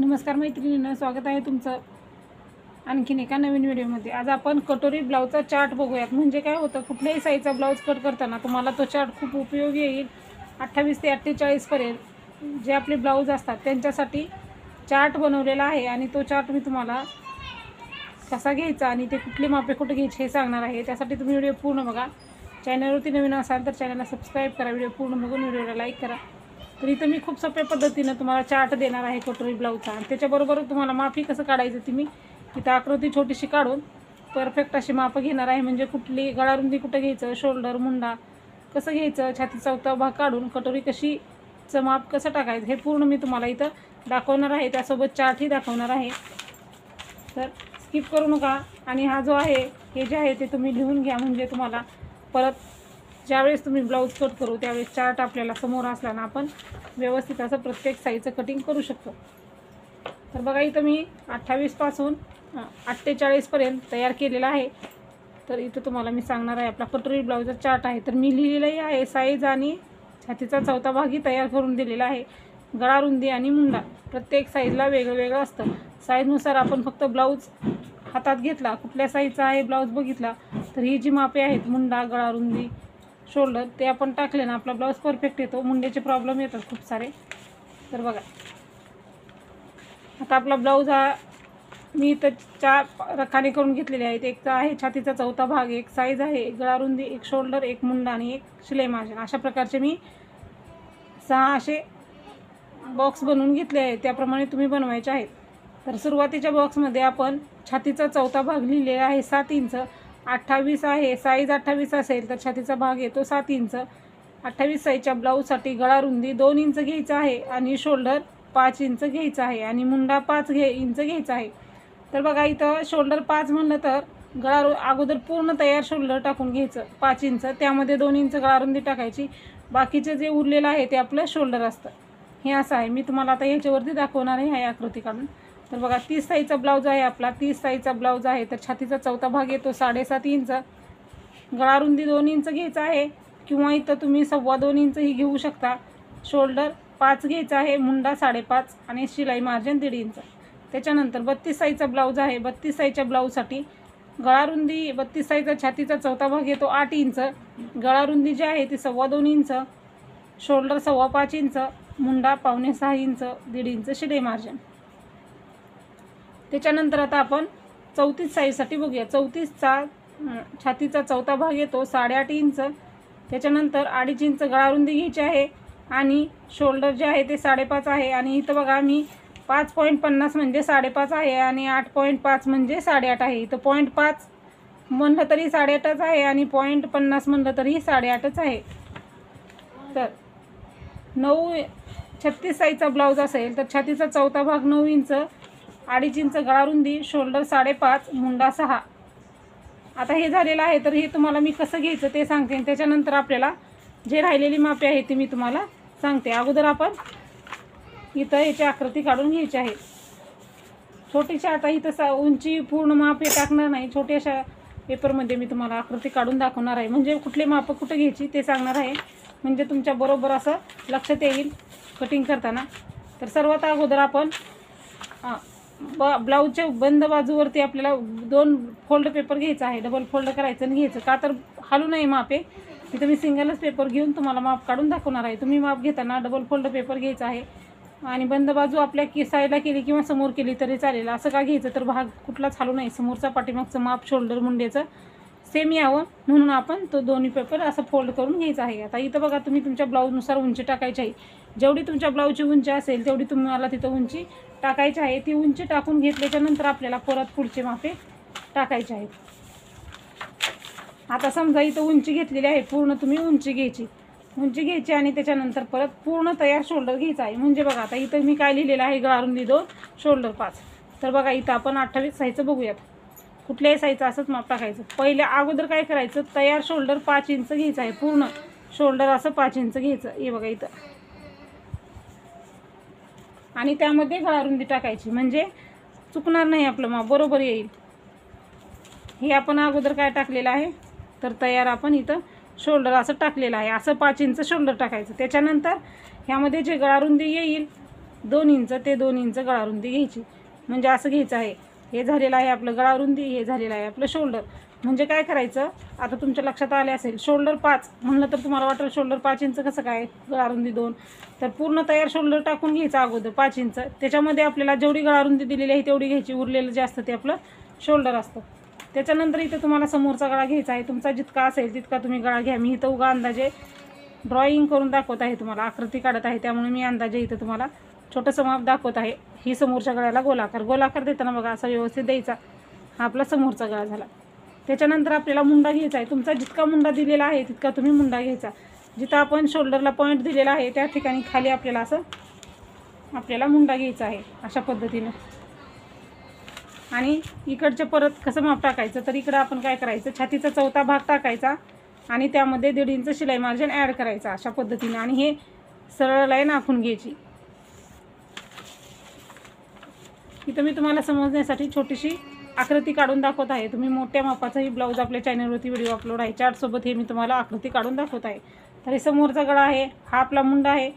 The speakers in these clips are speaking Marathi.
नमस्कार मैत्रिणींना स्वागत आहे तुमचं आणखीन एका नवीन व्हिडिओमध्ये. आज आपण कटोरी ब्लाऊजचा चार्ट बघूयात. म्हणजे काय होतं कुठल्याही साईजचा ब्लाऊज कट करताना तुम्हाला तो चार्ट खूप उपयोगी येईल. अठ्ठावीस ते अठ्ठेचाळीसपर्यंत जे आपले ब्लाऊज असतात त्यांच्यासाठी चार्ट बनवलेला आहे आणि तो चार्ट मी तुम्हाला कसा घ्यायचा आणि ते कुठली मापे कुठे घ्यायचे हे सांगणार आहे. त्यासाठी तुम्ही व्हिडिओ पूर्ण बघा. चॅनलवरती नवीन असाल तर चॅनलला सबस्क्राईब करा. व्हिडिओ पूर्ण बघून व्हिडिओला लाईक करा. तर इथं मी खूप सोप्या पद्धतीनं तुम्हाला चार्ट देणार आहे कटोरी ब्लाऊजचा आणि त्याच्याबरोबर तुम्हाला माफी कसं काढायचं ती मी इथं आकृती छोटीशी काढून परफेक्ट अशी मापं घेणार आहे. म्हणजे कुठली गळारुंदी कुठं घ्यायचं शोल्डर मुंडा कसं घ्यायचं छाती चौथा भाग काढून कटोरी कशी चं माप कसं टाकायचं हे पूर्ण मी तुम्हाला इथं दाखवणार आहे. त्यासोबत चार्टही दाखवणार आहे. तर स्किप करू नका. आणि हा जो आहे हे जे आहे ते तुम्ही लिहून घ्या. म्हणजे तुम्हाला परत ज्यावेळेस तुम्ही ब्लाऊज कट करू त्यावेळेस चार्ट आपल्याला समोर असला ना आपण व्यवस्थित असं प्रत्येक साईजचं कटिंग करू शकतो. तर बघा इथं मी अठ्ठावीसपासून अठ्ठेचाळीसपर्यंत तयार केलेला आहे. तर इथं तुम्हाला मी सांगणार आहे आपला कटोरी ब्लाऊजचा चार्ट आहे. तर मी लिहिलेलंही आहे साईज आणि छातीचा चौथा भागही तयार करून दिलेला आहे. गळा रुंदी आणि मुंडा प्रत्येक साईजला वेगळं वेगळं असतं. साईजनुसार आपण फक्त ब्लाऊज हातात घेतला कुठल्या साईजचा आहे ब्लाऊज बघितला तर ही जी मापे आहेत मुंडा गळा रुंदी शोल्डर ते आपण टाकले ना आपला ब्लाऊज परफेक्ट येतो. मुंड्याचे प्रॉब्लेम येतात खूप सारे. तर बघा. आता आपला ब्लाऊज हा मी इथं चार रखाने करून घेतलेले आहेत. एक आहे छातीचा चौथा भाग एक साईज आहे एक गळारुंदी एक शोल्डर एक मुंडा आणि एक शिलाई मार्जिन अशा प्रकारचे मी सहा असे बॉक्स बनवून घेतले आहेत. त्याप्रमाणे तुम्ही बनवायचे आहेत. तर सुरुवातीच्या बॉक्समध्ये आपण छातीचा चौथा भाग लिहिलेला आहे सात इंच. अठ्ठावीस आहे साईज अठ्ठावीस असेल तर छातीचा भाग येतो सात इंच. अठ्ठावीस साईजच्या ब्लाऊजसाठी गळा रुंदी दोन इंच घ्यायचं आहे आणि शोल्डर पाच इंच घ्यायचं आहे आणि मुंडा पाच घे इंच घ्यायचा आहे. तर बघा इथं शोल्डर पाच म्हणलं तर गळा रु- अगोदर पूर्ण तयार शोल्डर टाकून घ्यायचं पाच इंच. त्यामध्ये दोन इंच गळारुंदी टाकायची. बाकीचं जे उरलेलं आहे ते आपलं शोल्डर असतं. हे असं आहे. मी तुम्हाला आता ह्याच्यावरती दाखवणार आहे ह्या आकृती काढून. तर बघा तीस साईजचा ब्लाऊज आहे आपला. तीस साईजचा ब्लाऊज आहे. तर छातीचा चौथा भाग येतो साडेसात इंच. गळारुंदी दोन इंच घ्यायचा आहे किंवा इथं तुम्ही सव्वा दोन इंचही घेऊ शकता. शोल्डर पाच घ्यायचा आहे मुंडा साडेपाच आणि शिलाई मार्जिन दीड इंच. त्याच्यानंतर बत्तीस साईजचा ब्लाऊज आहे. बत्तीस साईजच्या ब्लाऊजसाठी गळारुंदी बत्तीस साईजचा छातीचा चौथा भाग येतो आठ इंच. गळारुंदी जी आहे ती सव्वा दोन इंच. शोल्डर सव्वा पाच इंच. मुंडा पावणे सहा इंच. दीड इंच शिलाई मार्जिन. त्याच्यानंतर आता आपण चौतीस साईजसाठी बघूया. चौतीसचा छातीचा चौथा भाग येतो साडेआठ इंच. त्याच्यानंतर अडीच इंच गळारुंदी घ्यायची आहे आणि शोल्डर जे आहे ते साडेपाच आहे. आणि इथं बघा मी पाच पॉईंट पन्नास म्हणजे साडेपाच आहे आणि आठ पॉईंट पाच म्हणजे साडेआठ आहे. इथं पॉईंट पाच म्हणलं तरी साडेआठच आहे आणि पॉईंट पन्नास म्हणलं तरी साडेआठच आहे. तर नऊ छत्तीस साईजचा ब्लाऊज असेल तर छातीचा चौथा भाग नऊ इंच अडीच इंच गळारुंदी शोल्डर साडेपाच मुंडा सहा. आता हे झालेलं आहे तर हे तुम्हाला मी कसं घ्यायचं ते सांगते. आणि त्याच्यानंतर आपल्याला जे राहिलेली मापे आहे ते मी तुम्हाला सांगते. अगोदर आपण इथं याची आकृती काढून घ्यायची आहे. छोटीशा आता इथं सा उंची पूर्ण माप हे टाकणार नाही. छोट्याशा पेपरमध्ये मी तुम्हाला आकृती काढून दाखवणार आहे. म्हणजे कुठले माप कुठं घ्यायची ते सांगणार आहे. म्हणजे तुमच्या बरोबर असं लक्षात येईल कटिंग करताना. तर सर्वात अगोदर आपण हां ब ब्लाऊजच्या बंद बाजूवरती आपल्याला दोन फोल्ड पेपर घ्यायचा आहे. डबल फोल्ड करायचं आणि घ्यायचं. का तर हालू नाही माप. आहे तिथं मी सिंगलच पेपर घेऊन तुम्हाला माप काढून दाखवणार आहे. तुम्ही माप घेताना डबल फोल्ड पेपर घ्यायचा आहे. आणि बंद बाजू आपल्या की साईडला केली किंवा समोर केली तरी चालेल. असं का घ्यायचं? तर भाग कुठलाच हालू नाही समोरचा पाठीमागचं माप शोल्डर मुंडेचं. सेम यावं म्हणून आपण तो दोन्ही पेपर असं फोल्ड करून घ्यायचा आहे. आता इथं बघा तुम्ही तुमच्या ब्लाऊजनुसार उंची टाकायची आहे. जेवढी तुमच्या ब्लाऊजची उंची असेल तेवढी तुम्हाला तिथं उंची टाकायची आहे. ती उंची टाकून घेतल्याच्या नंतर आपल्याला परत पुढचे मापे टाकायचे आहेत. आता समजा इथं उंची घेतलेली आहे पूर्ण तुम्ही उंची घ्यायची. उंची घ्यायची आणि त्याच्यानंतर परत पूर्ण तयार शोल्डर घ्यायचा आहे. म्हणजे बघा आता इथं मी काय लिहिलेलं आहे गळारुंदी दोन शोल्डर पाच. तर बघा इथं आपण अठ्ठावीस साईजचं बघूयात. कुठल्याही साईजचं असंच माप टाकायचं. पहिले अगोदर काय करायचं? तयार शोल्डर पाच इंच घ्यायचं आहे पूर्ण शोल्डर असं पाच इंच घ्यायचं. हे बघा इथं. आणि त्यामध्ये गळारुंदी टाकायची. म्हणजे चुकणार नाही आपलं माप बरोबर येईल. हे आपण अगोदर काय टाकलेलं आहे? तर तयार आपण इथं शोल्डर असं टाकलेलं आहे. असं पाच इंच शोल्डर टाकायचं. त्याच्यानंतर ह्यामध्ये जे गळारुंदी येईल दोन इंच ते दोन इंच गळारुंदी घ्यायची. म्हणजे असं घ्यायचं आहे. हे झालेलं आहे आपलं गळारुंदी हे झालेलं आहे आपलं शोल्डर म्हणजे काय करायचं? आता तुमच्या लक्षात आले असेल शोल्डर पाच. म्हणलं तर तुम्हाला वाटेल शोल्डर पाच इंच कसं काय? गळारुंदी दोन. तर पूर्ण तयार शोल्डर टाकून घ्यायचं अगोदर पाच इंच. त्याच्यामध्ये आपल्याला जेवढी गळारुंदी दिलेली आहे तेवढी घ्यायची. उरलेलं जे असतं ते आपलं शोल्डर असतं. त्याच्यानंतर इथं तुम्हाला समोरचा गळा घ्यायचा आहे. तुमचा जितका असेल तितका तुम्ही गळा घ्या. मी इथं उगा अंदाजे ड्रॉइंग करून दाखवत आहे तुम्हाला. आकृती काढत आहे. त्यामुळे मी अंदाजे इथं तुम्हाला छोटंसं माप दाखवत आहे. ही समोरच्या गळ्याला गोलाकार. गोलाकार देताना बघा असा व्यवस्थित द्यायचा. हा आपला समोरचा गळा झाला. त्याच्यानंतर आपल्याला मुंडा घ्यायचा आहे. तुमचा जितका मुंडा दिलेला आहे तितका तुम्ही मुंडा घ्यायचा. जिथं आपण शोल्डरला पॉईंट दिलेला आहे त्या ठिकाणी खाली आपल्याला असं आपल्याला मुंडा घ्यायचा आहे अशा पद्धतीनं. आणि इकडचे परत कसं माप टाकायचं? तर इकडं आपण काय करायचं? छातीचा चौथा भाग टाकायचा आणि त्यामध्ये दीड इंच शिलाई मार्जिन ॲड करायचा अशा पद्धतीने. आणि हे सरळ लाईन आखून घ्यायची. इथं मी तुम्हाला समजण्यासाठी छोटीशी आकृती काढून दाखवत आहे. तुम्ही मोठ्या मापाचाही ब्लाऊज आपल्या चॅनलवरती व्हिडिओ अपलोड आहे. चार्टसोबत हे मी तुम्हाला आकृती काढून दाखवत आहे. तर हे समोरचा गळा आहे हा आपला मुंडा आहे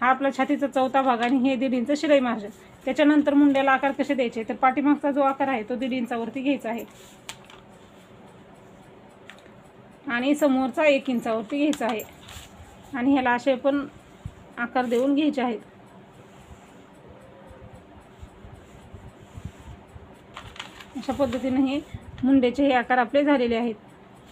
हा आपला छातीचा चौथा भाग आणि हे दीड इंच शिलाई मार्जिन त्याच्यानंतर मुंड्याला आकार कसे द्यायचे? तर पाठीमागचा जो आकार आहे तो दीड इंचावरती घ्यायचा आहे. आणि समोरचा एक इंचावरती घ्यायचा आहे. आणि ह्याला असे पण आकार देऊन घ्यायचे आहेत. अशा पद्धतीनं हे मुंडेचे हे आकार आपले झालेले आहेत.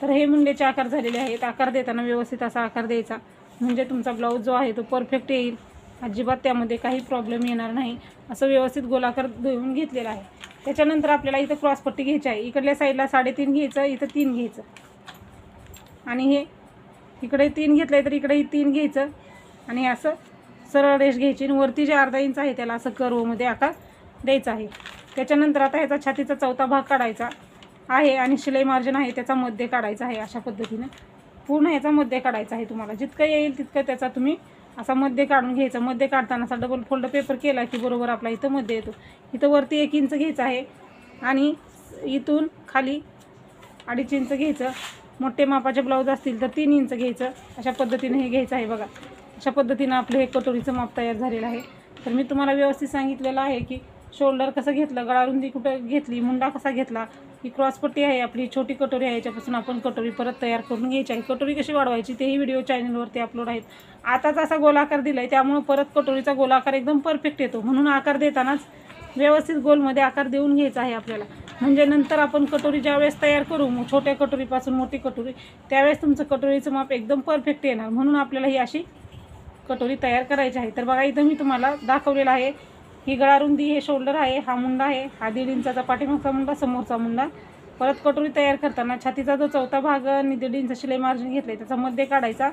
तर हे मुंडेचे आकार झालेले आहेत. आकार देताना व्यवस्थित असा आकार द्यायचा. म्हणजे तुमचा ब्लाऊज जो आहे तो परफेक्ट येईल. अजिबात त्यामध्ये काही प्रॉब्लेम येणार नाही. असं व्यवस्थित गोलाकार देऊन घेतलेला आहे. त्याच्यानंतर आपल्याला इथं क्रॉसपट्टी घ्यायची आहे. इकडल्या साईडला साडेतीन घ्यायचं इथं तीन घ्यायचं. आणि हे इकडे तीन घेतलं आहे तर इकडेही तीन घ्यायचं. आणि असं सरळ रेष घ्यायची आणि वरती जे अर्धा इंच आहे त्याला असं कर्वमध्ये आकार द्यायचा आहे. त्याच्यानंतर आता ह्याचा छातीचा चौथा भाग काढायचा आहे आणि शिलाई मार्जिन आहे त्याचा मध्य काढायचा आहे अशा पद्धतीने. पूर्ण ह्याचा मध्य काढायचा आहे तुम्हाला. जितकं येईल तितकं त्याचा तुम्ही असा मध्य काढून घ्यायचा. मध्य काढताना असा डबल फोल्ड पेपर केला की बरोबर आपला इथं मध्य येतो. इथं वरती एक इंच घ्यायचं आहे आणि इथून खाली अडीच इंच घ्यायचं. मोठे मापाचे ब्लाऊज असतील तर तीन इंच घ्यायचं. अशा पद्धतीने हे घ्यायचं आहे बघा. अशा पद्धतीनं आपलं हे कटोरीचं माप तयार झालेलं आहे. तर मी तुम्हाला व्यवस्थित सांगितलेलं आहे की शोल्डर कसं घेतलं? गळारुंदी कुठं घेतली? मुंडा कसा घेतला? ही क्रॉसपट्टी आहे आपली छोटी कटोरी आहे याच्यापासून आपण कटोरी परत तयार करून घ्यायची आहे. कटोरी कशी वाढवायची तेही व्हिडिओ चॅनलवरती अपलोड आहेत. आताच असा गोलाकार दिला आहे त्यामुळं परत कटोरीचा गोलाकार एकदम परफेक्ट येतो. म्हणून आकार देतानाच व्यवस्थित गोलमध्ये आकार देऊन घ्यायचा आहे आपल्याला. म्हणजे नंतर आपण कटोरी ज्यावेळेस तयार करू मग छोट्या कटोरीपासून मोठी कटोरी त्यावेळेस तुमचं कटोरीचं माप एकदम परफेक्ट येणार. म्हणून आपल्याला ही अशी कटोरी तयार करायची आहे. तर बघा इथं मी तुम्हाला दाखवलेलं आहे. ही गळारुंदी हे शोल्डर आहे हा मुंडा आहे हा दीड इंचाचा पाठीमागचा मुंडा समोरचा मुंडा. परत कटोरी तयार करताना छातीचा जो चौथा भाग आणि दीड इंच शिलाई मार्जिन घेतलं आहे त्याचा मध्ये काढायचा.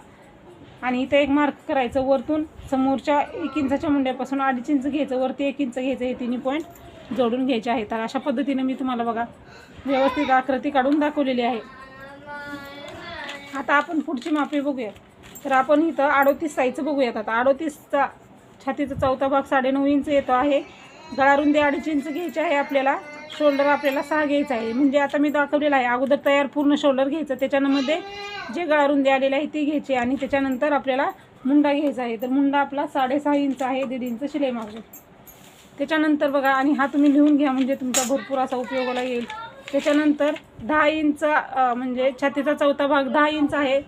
आणि इथं एक मार्क करायचं वरतून समोरच्या एक इंचाच्या मुंड्यापासून अडीच इंच घ्यायचं वरती एक इंच घ्यायचं हे तिन्ही पॉईंट जोडून घ्यायचे आहे तर अशा पद्धतीने मी तुम्हाला बघा व्यवस्थित आकृती काढून दाखवलेली आहे. आता आपण पुढची मापे बघूया. तर आपण इथं अडोतीस साईजचं बघूयात. आता अडोतीसचा छातीचा चौथा भाग साडेनऊ इंच येतो आहे. गळारुंदी अडीच इंच घ्यायची आहे आपल्याला. शोल्डर आपल्याला सहा घ्यायचा आहे. म्हणजे आता मी दाखवलेलं आहे. अगोदर तयार पूर्ण शोल्डर घ्यायचं. त्याच्यामध्ये जे गळारुंदी आलेली आहे ती घ्यायची आणि त्याच्यानंतर आपल्याला मुंडा घ्यायचा आहे. तर मुंडा आपला साडेसहा इंच आहे. दीड इंच शिलाई मार्जिन त्याच्यानंतर बघा आणि हा तुम्ही लिहून घ्या. म्हणजे तुमचा भरपूर असा उपयोगाला येईल. त्याच्यानंतर दहा इंच म्हणजे छातीचा चौथा भाग दहा इंच आहे.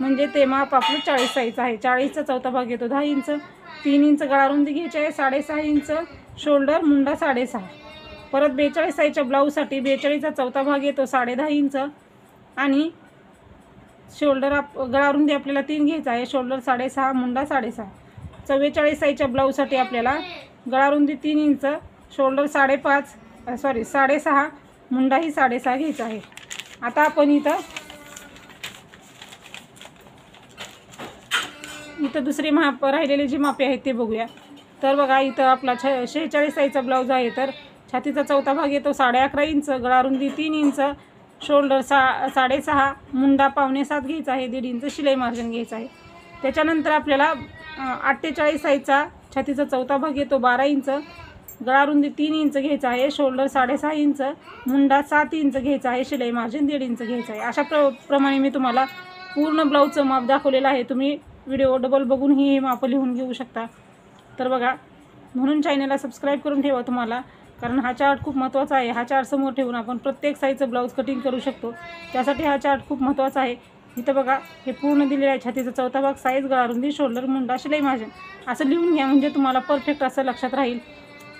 म्हणजे ते माप आपलं चाळीस साईज आहे. चाळीसचा चौथा भाग येतो दहा इंच तीन इंच गळारुंदी घ्यायची आहे साडेसहा इंच शोल्डर मुंडा साडेसहा. परत बेचाळीस साईजच्या ब्लाऊजसाठी बेचाळीसचा चौथा भाग येतो साडेदहा इंच आणि शोल्डर आप गळारुंदी आपल्याला तीन घ्यायचा आहे शोल्डर साडेसहा मुंडा साडेसहा. चव्वेचाळीस साईजच्या ब्लाऊजसाठी आपल्याला गळारुंदी तीन इंच शोल्डर साडेपाच सॉरी साडेसहा मुंडाही साडेसहा घ्यायचा आहे. आता आपण इथं इथं दुसरी माप राहिलेली जी मापे आहेत ते बघूया. तर बघा इथं आपला छ शेहेचाळीस साईजचा ब्लाऊज आहे. तर छातीचा चौथा भाग येतो साडे अकरा इंच गळारुंदी तीन इंच शोल्डर सा साडेसहा मुंडा पावणे सात घ्यायचा आहे दीड इंच शिलाई मार्जिन घ्यायचं आहे. त्याच्यानंतर आपल्याला अठ्ठेचाळीस साईजचा छातीचा चौथा भाग येतो बारा इंच गळारुंदी तीन इंच घ्यायचा आहे शोल्डर साडेसहा इंच मुंडा सात इंच घ्यायचा आहे शिलाई मार्जिन दीड इंच घ्यायचं आहे. अशा प्र प्रमाणे मी तुम्हाला पूर्ण ब्लाऊजचं माप दाखवलेलं आहे. तुम्ही व्हिडिओ डबल बघून ही मापं लिहून घेऊ शकता. तर बघा म्हणून चॅनलला सबस्क्राईब करून ठेवा तुम्हाला कारण हा चार्ट खूप महत्त्वाचा आहे. हा चार्ट समोर ठेवून आपण प्रत्येक साईजचं ब्लाऊज कटिंग करू शकतो. त्यासाठी हा चार्ट खूप महत्त्वाचा आहे. इथं बघा हे पूर्ण दिलेलं आहे छातीचा. चौथा भाग साईज गळारुंदी शोल्डर मुंडा शिलाई माझे असं लिहून घ्या म्हणजे तुम्हाला परफेक्ट असं लक्षात राहील.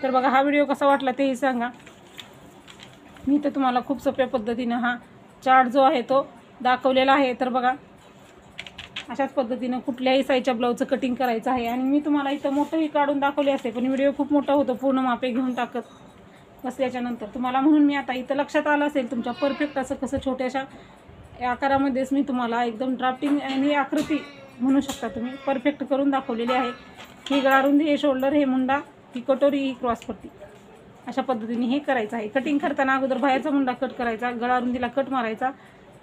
तर बघा हा व्हिडिओ कसा वाटला तेही सांगा. मी तर तुम्हाला खूप सोप्या पद्धतीनं हा चार्ट जो आहे तो दाखवलेला आहे. तर बघा अशाच पद्धतीनं कुठल्याही साईजच्या ब्लाऊजचं कटिंग करायचं आहे. आणि मी तुम्हाला इथं मोठंही काढून दाखवले असते पण व्हिडिओ खूप मोठा होतो पूर्ण मापे घेऊन टाकत बसल्याच्यानंतर तुम्हाला म्हणून मी आता इथं लक्षात आलं असेल तुमच्या परफेक्ट असं कसं छोट्याशा या आकारामध्येच मी तुम्हाला एकदम ड्राफ्टिंग आणि आकृती म्हणू शकता तुम्ही परफेक्ट करून दाखवलेली आहे. ही गळारुंदी हे शोल्डर हे मुंडा ही कटोरी ही क्रॉसपट्टी अशा पद्धतीने हे करायचं आहे. कटिंग करताना अगोदर बाहेरचा मुंडा कट करायचा गळारुंदीला कट मारायचा.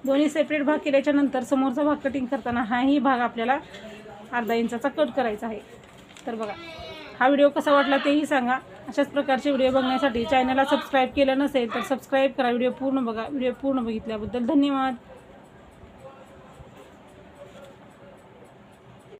दोन्ही सेपरेट भाग केल्याच्यानंतर समोरचा भाग कटिंग करताना हाही भाग आपल्याला अर्धा इंचाचा कट करायचा आहे. तर बघा हा व्हिडिओ कसा वाटला तेही सांगा. अशाच प्रकारचे व्हिडिओ बघण्यासाठी चॅनलला सबस्क्राईब केलं नसेल तर सबस्क्राईब करा. व्हिडिओ पूर्ण बघा. व्हिडिओ पूर्ण बघितल्याबद्दल धन्यवाद.